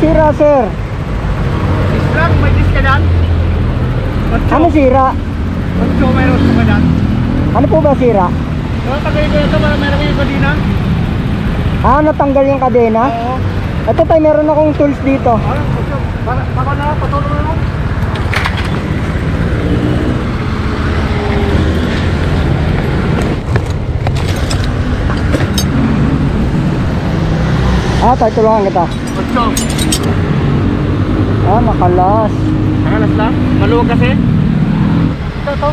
Sira, sir. Islam, may dis ka dyan? Ocho. Ano sira? Ocho, mayroon ka dyan? Ano po ba sira? Tagay ko ito, para meron yung kadina. Ah, natanggal yung kadena? Oo. Ito tayo, meron akong tools dito. Ano, ocho. Para, baka na, patulong na lang. Ah, tayo tulungan kita. Ocho. Ah, nakalas. Nakalas lang? Maluwag kasi? Ito, ito.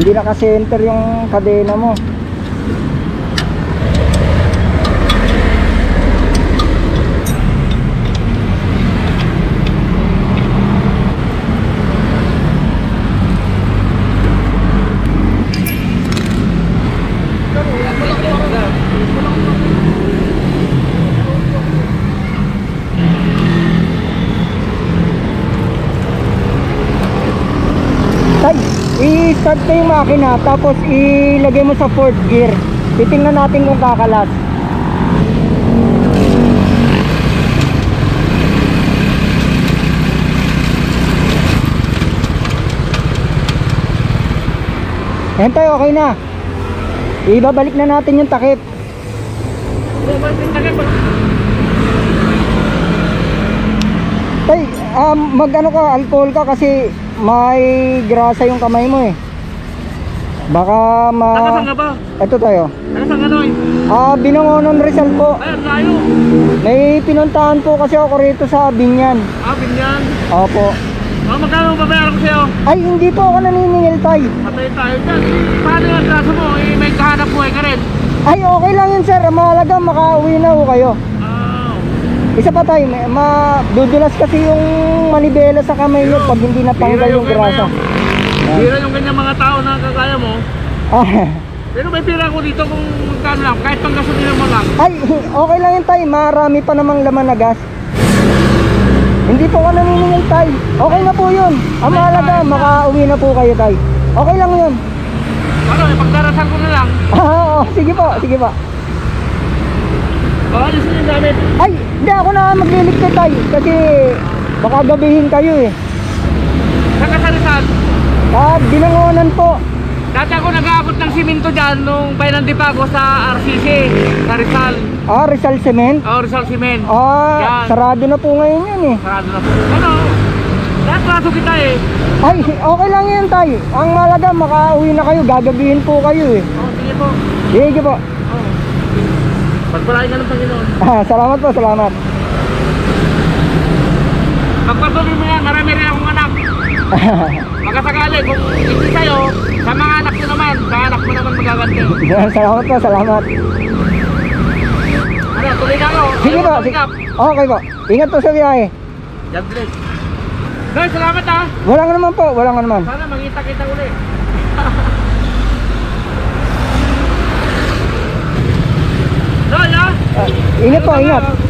Hindi naka-center yung kadena mo. Tay, i-start ko yung makina tapos ilagay mo sa fourth gear. Titingnan natin kung kakalas. Ayan tayo, okay na. Ibabalik na natin yung takip. Tay, um, mag ano ka, alcohol ka kasi may grasa yung kamay mo eh. Baka ma... Nakasang ka ba? Ito tayo. Nakasang ano eh? Ah, Binangonan Rizal po. Ay, layo. May pinuntahan po kasi ako rito sa Binyan. Ah, binyan. Opo. Ah, magkano babayaran ko sa'yo? Ay, hindi po ako naniningil tay. Patay tayo dyan. Paano yung atraso mo? Eh, may kahanap buhay ka rin. Ay, okay lang yun sir. Mahalaga makauwi na ho kayo. Ah, Isa pa tayo, may- madudulas kasi yung manibela sa kamay nyo pag hindi natanggal yung grasa. Bira yung ganyan mga tao na kagaya mo. Ah, Pero may pira ko dito kung magkano lang. Kahit pang gasolina mo lang. Ay, okay lang yun tay. Marami pa namang laman na gas. Hindi po ka naniningil tay. Okay na po yun. Ang mahalaga, makauwi na po kayo tay. Okay lang yun. Ano, eh, pagdarasan ko na lang. Ah, oo. sige po, sige po. Baka alisin yung gamit. Ay, hindi ako na magliligpit tay. Kasi baka gabihin kayo eh. Saan ka sa Rizal? Ah, binangonan po. Dati ako nag-aabot ng simento dyan nung Bayan ng Dipago sa RCC, sa Rizal. Ah, Rizal Cement. Oh, Rizal Cement. Ah, Yan. sarado na po ngayon yun eh. Sarado na po. Ano? Natraso kita eh. Ay, okay lang yun tay. Ang mahalaga, makauwi na kayo. Gagabihin po kayo eh. Oh, sige po. Sige po. Oh. Pagpalain ka ng Panginoon. Ah, salamat po, salamat. Pagpatuloy mo yan, marami rin akong anak. Magkasakali, kung hindi sa'yo, sa mga anak ko naman, sa anak mo naman magaganti. salamat po, salamat. Ano, tuloy na ako. Sige po, sige. Okay po. Ingat po sa biyahe. God bless. Guys, salamat ha. Walang naman po, walang naman. Sana magkita kita ulit. Doy ha? Ah, ingat po, ingat.